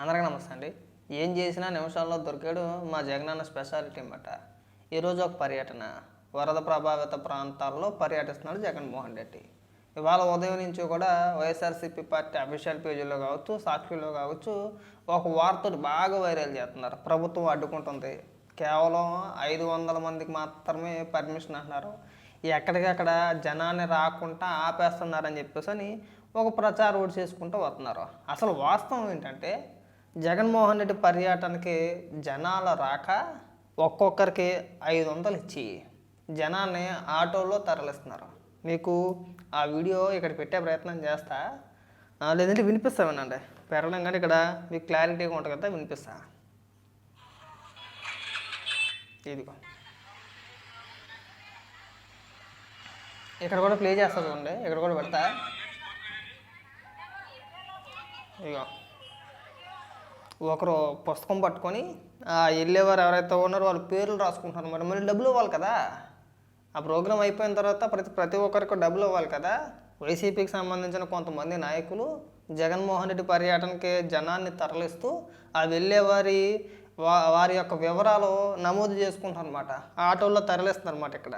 అందరికీ నమస్తే అండి. ఏం చేసినా నిమిషాల్లో దొరికాడు మా జగనన్న స్పెషాలిటీ అనమాట ఈరోజు ఒక పర్యటన. వరద ప్రభావిత ప్రాంతాల్లో పర్యటిస్తున్నాడు జగన్మోహన్ రెడ్డి. ఇవాళ ఉదయం నుంచి కూడా వైఎస్ఆర్సీపీ పార్టీ అఫీషియల్ పేజీలో కావచ్చు సాక్షిలో కావచ్చు ఒక వార్తను బాగా వైరల్ చేస్తున్నారు. ప్రభుత్వం అడ్డుకుంటుంది. కేవలం ఐదు వందల మందికి మాత్రమే పర్మిషన్ అంటున్నారు. ఎక్కడికక్కడ జనాన్ని రాకుండా ఆపేస్తున్నారని చెప్పేసి అని ఒక ప్రచారం ఒకటి చేసుకుంటూ వస్తున్నారు. అసలు వాస్తవం ఏంటంటే జగన్మోహన్ రెడ్డి పర్యటనకి జనాల రాక ఒక్కొక్కరికి ఐదు వందలు ఇచ్చి జనాన్ని ఆటోలో తరలిస్తున్నారు. మీకు ఆ వీడియో ఇక్కడ పెట్టే ప్రయత్నం చేస్తా. లేదంటే వినిపిస్తా వినండి. పెరగడం కానీ ఇక్కడ మీకు క్లారిటీగా ఉంటుంది కదా వినిపిస్తా. ఇదిగో. ఇక్కడ కూడా ప్లే చేస్తా చూడండి. ఇక్కడ కూడా పెడతా. ఇగో ఒకరు పుస్తకం పట్టుకొని ఆ వెళ్ళేవారు ఎవరైతే ఉన్నారో వాళ్ళ పేర్లు రాసుకుంటున్నారు మరి మళ్ళీ డబ్బులు ఇవ్వాలి కదా. ఆ ప్రోగ్రామ్ అయిపోయిన తర్వాత ప్రతి ప్రతి ఒక్కరికి డబ్బులు ఇవ్వాలి కదా. వైసీపీకి సంబంధించిన కొంతమంది నాయకులు జగన్మోహన్ రెడ్డి పర్యటనకి జనాన్ని తరలిస్తూ ఆ వెళ్ళేవారి వా వారి యొక్క వివరాలు నమోదు చేసుకుంటారు అనమాట ఆటోల్లో తరలిస్తున్నారు అనమాట ఇక్కడ.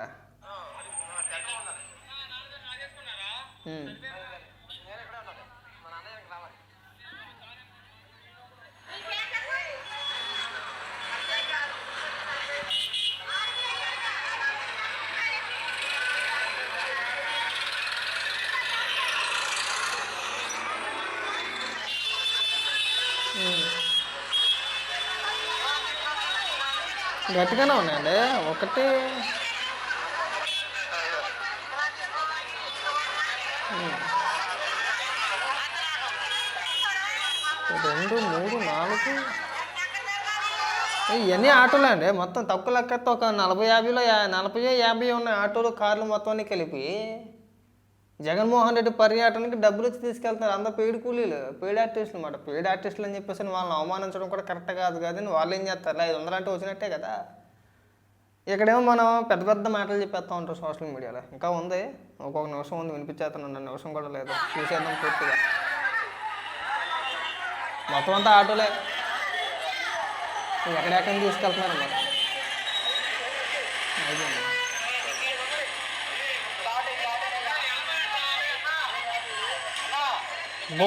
గట్టిగానే ఉన్నాయండి. ఒకటి రెండు మూడు నాలుగు. ఇవన్నీ ఆటోలే అండి మొత్తం తక్కువ లెక్కతో ఒక నలభై యాభైలో యా- నలభై యాభై ఉన్న ఆటోలు కార్లు మొత్తాన్ని కలిపి జగన్మోహన్ రెడ్డి పర్యటనకి డబ్బులు ఇచ్చి తీసుకెళ్తున్నారు. అందరూ పెయిడ్ కూలీలు పెయిడ్ ఆర్టిస్టులు అనమాట పెయిడ్ ఆర్టిస్టులు అని చెప్పేసి వాళ్ళని అవమానించడం కూడా కరెక్ట్ కాదు కానీ వాళ్ళు ఏం చేస్తారు? ఐదు వందలు అంటే వచ్చినట్టే కదా. ఇక్కడేమో మనం పెద్ద పెద్ద మాటలు చెప్పేస్తూ ఉంటాం సోషల్ మీడియాలో. ఇంకా ఉంది. ఒక్కొక్క నిమిషం ఉంది వినిపించేస్తాను. నిమిషం కూడా లేదు. చూసేద్దాం పూర్తిగా. మొత్తం అంతా ఆటోలే. ఎక్కడెక్కడ తీసుకెళ్తున్నారు మరి? అయిపోయింది. బో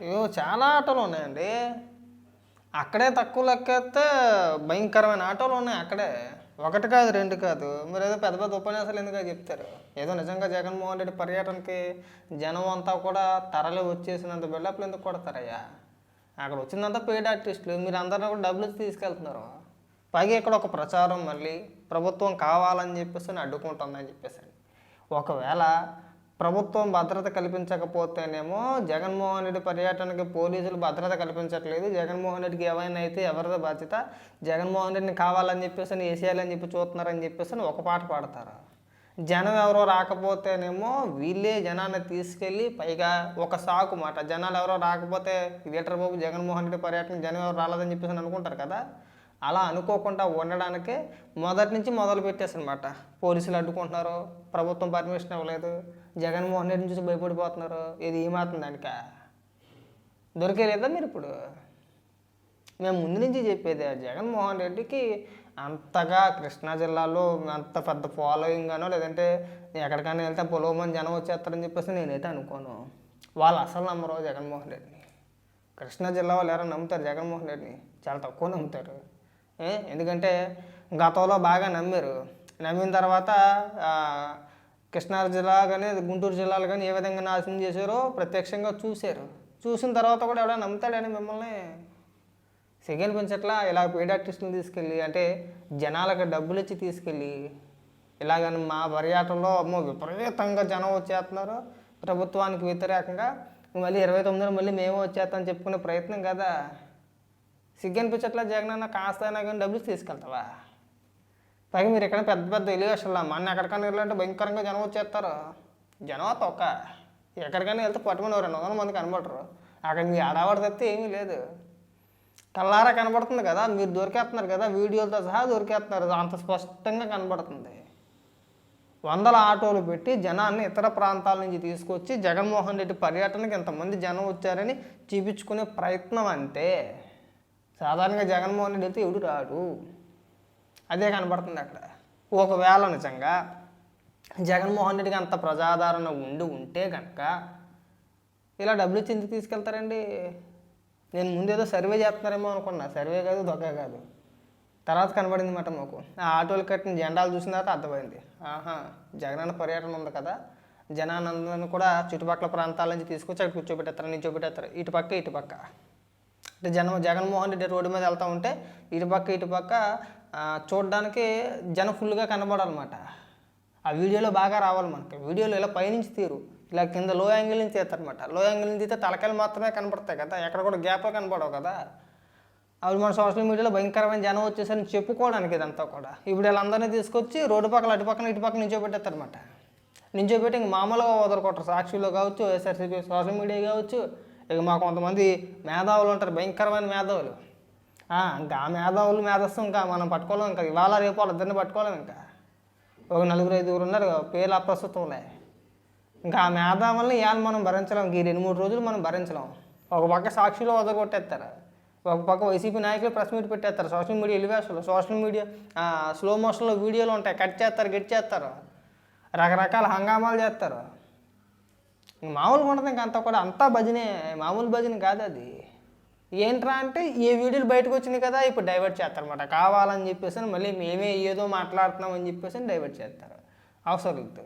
అయ్యో చాలా ఆటోలు ఉన్నాయండి. అక్కడే తక్కువ లెక్కేస్తే భయంకరమైన ఆటోలు ఉన్నాయి అక్కడే. ఒకటి కాదు రెండు కాదు. మీరు ఏదో పెద్ద పెద్ద ఉపన్యాసాలు ఎందుకు చెప్తారు. ఏదో నిజంగా జగన్మోహన్ రెడ్డి పర్యటనకి జనం అంతా కూడా తరలి వచ్చేసినంత బిల్డప్లు ఎందుకు కొడతారయ్యా? అక్కడ వచ్చిందంతా పెయిడ్ ఆర్టిస్టులు మీరు అందరూ కూడా డబ్బులు తీసుకెళ్తున్నారు. పైగా ఇక్కడ ఒక ప్రచారం మళ్ళీ ప్రభుత్వం కావాలని చెప్పేసి అని అడ్డుకుంటుందని చెప్పేసి ఒకవేళ ప్రభుత్వం భద్రత కల్పించకపోతేనేమో జగన్మోహన్ రెడ్డి పర్యటనకి పోలీసులు భద్రత కల్పించట్లేదు. జగన్మోహన్ రెడ్డికి ఏమైనా అయితే ఎవరిదో బాధ్యత. జగన్మోహన్ రెడ్డిని కావాలని చెప్పేసి అని వేసేయాలని చెప్పి చూస్తున్నారని చెప్పేసి అని ఒక పాట పాడతారు. జనం ఎవరో రాకపోతేనేమో వీళ్ళే జనాన్ని తీసుకెళ్ళి పైగా ఒక సాకు మాట. జనాలు ఎవరో రాకపోతే లీటర్ బాబు జగన్మోహన్ రెడ్డి పర్యటన జనం ఎవరు రాలేదని చెప్పేసి అనుకుంటారు కదా. అలా అనుకోకుండా ఉండడానికే మొదటి నుంచి మొదలు పెట్టేసనమాట పోలీసులు అడ్డుకుంటున్నారు ప్రభుత్వం పర్మిషన్ ఇవ్వలేదు జగన్మోహన్ రెడ్డిని చూసి భయపడిపోతున్నారు ఇది ఏమాత్రం దానిక? దొరికేలేదా మీరు ఇప్పుడు? మేము ముందు నుంచి చెప్పేది జగన్మోహన్ రెడ్డికి అంతగా కృష్ణా జిల్లాలో అంత పెద్ద ఫాలోయింగ్ గానో లేదంటే ఎక్కడికైనా వెళ్తే పొలవమని జనం వచ్చేస్తారని చెప్పేసి నేనైతే అనుకోను. వాళ్ళు అసలు నమ్మరు జగన్మోహన్ రెడ్డిని. కృష్ణా జిల్లా వాళ్ళు ఎవరైనా నమ్ముతారు జగన్మోహన్ రెడ్డిని? చాలా తక్కువ నమ్ముతారు. ఎందుకంటే గతంలో బాగా నమ్మారు. నమ్మిన తర్వాత కృష్ణా జిల్లా కానీ గుంటూరు జిల్లాలు కానీ ఏ విధంగా నాశనం చేశారో ప్రత్యక్షంగా చూశారు. చూసిన తర్వాత కూడా ఎవరైనా నమ్ముతాడని మిమ్మల్ని? సెకండ్ పెంచట్లా? ఇలా పెయిడ్ ఆర్టిస్టులు తీసుకెళ్ళి అంటే జనాలకు డబ్బులు ఇచ్చి తీసుకెళ్ళి ఇలాగని మా పర్యాటనలో అమ్మో విపరీతంగా జనం వచ్చేస్తున్నారు. ప్రభుత్వానికి వ్యతిరేకంగా. మళ్ళీ ఇరవై తొమ్మిదిలో మళ్ళీ మేము వచ్చేస్తామని చెప్పుకునే ప్రయత్నం కదా. సిగ్గనిపించట్లా జగన్ అన్న కాస్త అయినా కానీ డబ్బులు తీసుకెళ్తావా? పైగా మీరు ఎక్కడ పెద్ద పెద్ద ఎలివేషన్లా మన ఎక్కడికైనా వెళ్ళాలంటే భయంకరంగా జనం వచ్చేస్తారు. జనం తొక్క? ఎక్కడికైనా వెళ్తే పట్టుకుని రెండు వందల మంది కనబడరు. అక్కడ మీ ఆడవాడు తప్పితే ఏమీ లేదు. కల్లారా కనబడుతుంది కదా మీరు దొరికేస్తున్నారు కదా వీడియోలతో సహా దొరికేస్తున్నారు. అంత స్పష్టంగా కనబడుతుంది. వందల ఆటోలు పెట్టి జనాన్ని ఇతర ప్రాంతాల నుంచి తీసుకొచ్చి జగన్మోహన్ రెడ్డి పర్యటనకి ఇంతమంది జనం వచ్చారని చూపించుకునే ప్రయత్నం అంతే. సాధారణంగా జగన్మోహన్ రెడ్డి అయితే ఎవడు రాడు. అదే కనబడుతుంది అక్కడ. ఒకవేళ నిజంగా జగన్మోహన్ రెడ్డికి అంత ప్రజాదరణ ఉండి ఉంటే కనుక ఇలా డబ్బులు ఇచ్చి ఎందుకు తీసుకెళ్తారండి? నేను ముందేదో సర్వే చేస్తున్నారేమో అనుకున్నా. సర్వే కాదు దొక్క కాదు. తర్వాత కనబడింది మాట మాకు. ఆ ఆటోలు కట్టిన జెండాలు చూసిన తర్వాత అర్థమైంది. ఆహా జగనన్న పర్యటన ఉంది కదా. జనానందరిని కూడా చుట్టుపక్కల ప్రాంతాల నుంచి తీసుకొచ్చి అక్కడ కూర్చోబెట్టేస్తారు నిల్చోబెట్టేస్తారు. ఇటు పక్క ఇటు పక్క అంటే జన జగన్మోహన్ రెడ్డి రోడ్డు మీద వెళ్తూ ఉంటే ఇటుపక్క ఇటుపక్క చూడడానికి జనం ఫుల్గా కనబడాలన్నమాట. ఆ వీడియోలో బాగా రావాలి మనకి. వీడియోలో ఇలా పైనుంచి తీరు ఇలా కింద లో యాంగిల్ నుంచి తీస్తారనమాట లో యాంగిల్ నుంచి తీస్తే తలకాయలు మాత్రమే కనపడతాయి కదా. ఎక్కడ కూడా గ్యాప్లు కనపడవు కదా. అప్పుడు మన సోషల్ మీడియాలో భయంకరమైన జనం వచ్చేసరికి చెప్పుకోవడానికి ఇదంతా కూడా. ఇప్పుడు వీళ్ళందరినీ తీసుకొచ్చి రోడ్డు పక్కన అటు పక్కన ఇటు పక్కన నించోబెట్టేస్తారనమాట నించోబెట్టి ఇంక మామూలుగా వదలకొట్టరు సాక్షిలో కావచ్చు ఎస్ఆర్సీపీ సోషల్ మీడియా కావచ్చు ఇక మా కొంతమంది మేధావులు ఉంటారు భయంకరమైన మేధావులు. ఇంకా ఆ మేధావులు మేధస్సు ఇంకా మనం పట్టుకోలేం ఇంకా. ఇవాళ రేపు వాళ్ళిద్దరిని పట్టుకోలేం ఇంకా. ఒక నలుగురు ఐదుగురు ఉన్నారు పేర్లు అప్రస్తుతంలే ఇంకా ఆ మేధావుల్ని ఇవాళ మనం భరించలేం. ఈ రెండు మూడు రోజులు మనం భరించలేం. ఒక పక్క సాక్షిలో వదలగొట్టేస్తారు. ఒక పక్క వైసీపీ నాయకులు ప్రెస్ మీట్ పెట్టేస్తారు. సోషల్ మీడియా ఎలివేషన్లో సోషల్ మీడియా స్లో మోషన్లో వీడియోలు ఉంటాయి. కట్ చేస్తారు గెట్ చేస్తారు. రకరకాల హంగామాలు చేస్తారు. మామూలుగా ఉండదు ఇంకా అంతా కూడా అంతా భజనే మామూలు భజన కాదు అది. ఏంట్రా అంటే ఏ వీడియోలు బయటకు వచ్చినాయి కదా ఇప్పుడు డైవర్ట్ చేస్తారనమాట కావాలని చెప్పేసి మళ్ళీ మేమే ఏదో మాట్లాడుతున్నాం అని చెప్పేసి డైవర్ట్ చేస్తారు. అవసరం లేదు.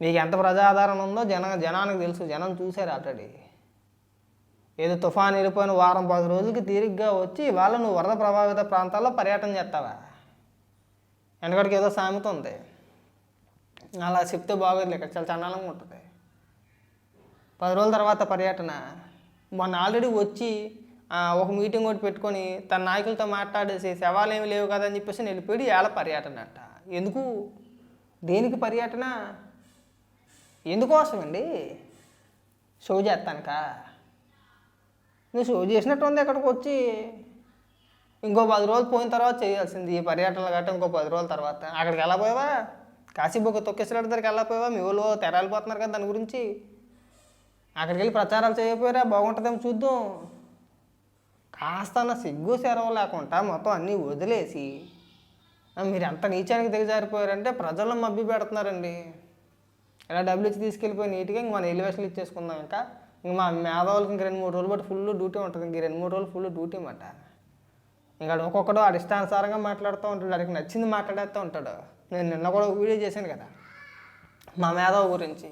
మీకు ఎంత ప్రజాదరణ ఉందో జన జనానికి తెలుసు. జనం చూశారు ఆల్రెడీ ఏదో తుఫాన్ వెళ్ళిపోయిన వారం పది రోజులకి తీరిగ్గా వచ్చి వాళ్ళ నువ్వు వరద ప్రభావిత ప్రాంతాల్లో పర్యటన చేస్తావా? వెనకడికి ఏదో సామెత ఉంది. అలా చెప్తే బాగోదు ఇక్కడ చాలా చండాలంగా ఉంటుంది. పది రోజుల తర్వాత పర్యటన. మొన్న ఆల్రెడీ వచ్చి ఒక మీటింగ్ ఒకటి పెట్టుకొని తన నాయకులతో మాట్లాడేసి శవాలు ఏమి లేవు కదా అని చెప్పేసి వెళ్ళిపోయి ఏళ్ళ పర్యటన అంట. ఎందుకు? దేనికి పర్యటన? ఎందుకోసం అండి షో చేస్తానుక? నువ్వు షో చేసినట్టు ఉంది ఇక్కడికి వచ్చి? ఇంకో పది రోజులు పోయిన తర్వాత చేయాల్సింది ఈ పర్యటనలు గట్ట ఇంకో పది రోజుల తర్వాత. అక్కడికి వెళ్ళపోయావా కాశీబొక్క తొక్కేసినట్టు దగ్గరికి వెళ్ళపోయావా మీ ఊళ్ళో తెరాలిపోతున్నారు కదా దాని గురించి. అక్కడికి వెళ్ళి ప్రచారాలు చేయకపోయారా బాగుంటుందేమో చూద్దాం. కాస్త సిగ్గు సెరవు లేకుండా మొత్తం అన్నీ వదిలేసి మీరు ఎంత నీచానికి దిగజారిపోయారంటే ప్రజలను మబ్బి పెడుతున్నారండి. ఇలా డబ్బులు ఇచ్చి తీసుకెళ్ళిపోయి నీట్గా ఇంక మన ఎలివేషన్లు ఇచ్చేసుకుందాం ఇంకా. ఇంక మా మేధావులకి ఇంక రెండు మూడు రోజులు బట్టి ఫుల్ డ్యూటీ ఉంటుంది. ఇంక రెండు మూడు రోజులు ఫుల్ డ్యూటీ అన్నమాట. ఇంకా ఒక్కొక్కడు అడిష్టానుసారంగా మాట్లాడుతూ ఉంటాడు. వాడికి నచ్చింది మాట్లాడేస్తూ ఉంటాడు. నేను నిన్న కూడా ఒక వీడియో చేశాను కదా మా మేధావు గురించి.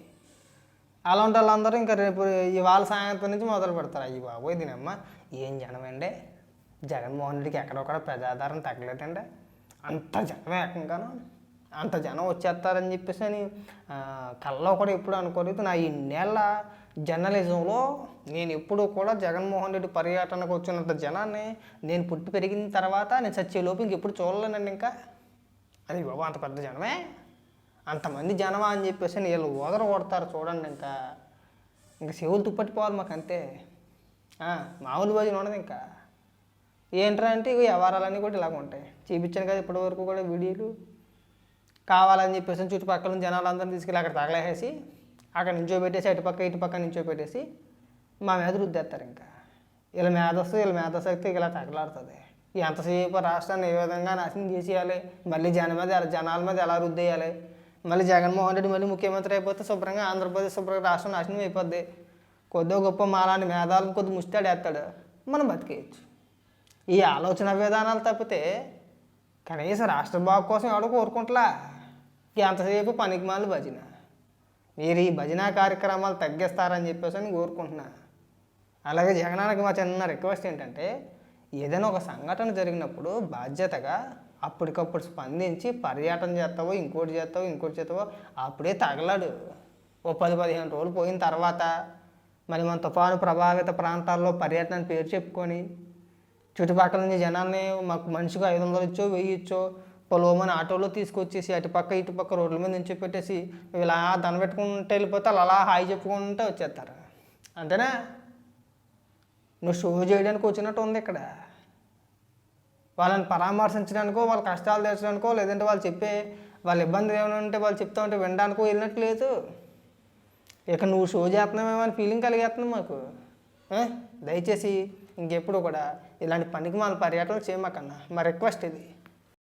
అలాంటి వాళ్ళందరూ ఇంకా రేపు ఇవాళ సాయంత్రం నుంచి మొదలు పెడతారు. అయ్యి బాబోయ్ దీనమ్మ ఏం జనమండి? జగన్మోహన్ రెడ్డికి ఎక్కడొక్కడ ప్రజాధారణ తగ్గలేదండి. అంత జనం ఏకంగాను అంత జనం వచ్చేస్తారని చెప్పేసి అని కళ్ళలో కూడా ఎప్పుడు అనుకోలేదు. నా ఇన్నేళ్ళ జర్నలిజంలో నేను ఎప్పుడూ కూడా జగన్మోహన్ రెడ్డి పర్యటనకు వచ్చినంత జనాన్ని నేను పుట్టి పెరిగిన తర్వాత నేను చచ్చేలోపు ఇంకెప్పుడు చూడలేనండి ఇంకా. అది బాబు అంత పెద్ద జనమే. అంతమంది జనమా అని చెప్పేసి వీళ్ళు ఓదర కొడతారు చూడండి ఇంకా. ఇంకా చెవులు తుప్పట్టిపోవాలి మాకు అంతే మామూలు భోజనం ఉండదు ఇంకా. ఏంట్రా అంటే ఇక వ్యవహారాలన్నీ కూడా ఇలాగ ఉంటాయి. చూపించాను కదా ఇప్పటివరకు కూడా వీడియోలు. కావాలని చెప్పేసి చుట్టుపక్కల జనాలు జనాలందరినీ తీసుకెళ్ళి అక్కడ తగలేసేసి అక్కడ నించోబెట్టేసి అటుపక్క ఇటుపక్క నించోబెట్టేసి మా మీద రుద్దేస్తారు ఇంకా. వీళ్ళ మేధస్సు వీళ్ళ మేధశక్తి ఇలా తగలాడుతుంది. ఎంతసేపు రాష్ట్రాన్ని ఏ విధంగా నాశనం చేసేయాలి? మళ్ళీ జనం మీద జనాల మీద ఎలా రుద్దేయాలి? మళ్ళీ జగన్మోహన్ రెడ్డి మళ్ళీ ముఖ్యమంత్రి అయిపోతే శుభ్రంగా ఆంధ్రప్రదేశ్ శుభ్రంగా రాష్ట్రం నాశనం అయిపోద్ది. కొద్దో గొప్ప మాలాంటి మేధాలను కొద్ది ముస్తాడేస్తాడు మనం బతికేయచ్చు. ఈ ఆలోచన విధానాలు తప్పితే కనీసం రాష్ట్ర బాగు కోసం ఎవడో కోరుకుంటలా? ఎంతసేపు పనికి మాలి భజన? మీరు ఈ భజన కార్యక్రమాలు తగ్గిస్తారని చెప్పేసి అని కోరుకుంటున్నా. అలాగే జగనానికి మా చిన్న రిక్వెస్ట్ ఏంటంటే ఏదైనా ఒక సంఘటన జరిగినప్పుడు బాధ్యతగా అప్పటికప్పుడు స్పందించి పర్యటన చేస్తావో ఇంకోటి చేస్తావో ఇంకోటి చేస్తావో అప్పుడే తగలడు. ఓ పది పదిహేను రోజులు పోయిన తర్వాత మరి మన తుఫాను ప్రభావిత ప్రాంతాల్లో పర్యటన పేరు చెప్పుకొని చుట్టుపక్కల నుంచి జనాన్ని మాకు మనిషికి ఐదు వందలు ఇచ్చో వెయ్యి ఇచ్చో పొలవమని ఆటోలో తీసుకొచ్చేసి అటుపక్క ఇటుపక్క రోడ్ల మీద నుంచి పెట్టేసి ఇలా దన పెట్టుకుంటూ వెళ్ళిపోతే వాళ్ళు అలా హాయి చెప్పుకుంటూ వచ్చేస్తారు. అంతేనా? నువ్వు షో చేయడానికి వచ్చినట్టు ఉంది ఇక్కడ. వాళ్ళని పరామర్శించడానికో వాళ్ళ కష్టాలు తీర్చడానికో లేదంటే వాళ్ళు చెప్పే వాళ్ళ ఇబ్బందులు ఏమైనా ఉంటే వాళ్ళు చెప్తా ఉంటే వినడానికో వెళ్ళినట్టు లేదు. ఇక నువ్వు షో చేస్తున్నావేమో అని ఫీలింగ్ కలిగేస్తున్నావు మాకు. దయచేసి ఇంకెప్పుడు కూడా ఇలాంటి పనికి మన పర్యటనలు చేయమాకన్నా. మా రిక్వెస్ట్ ఇది.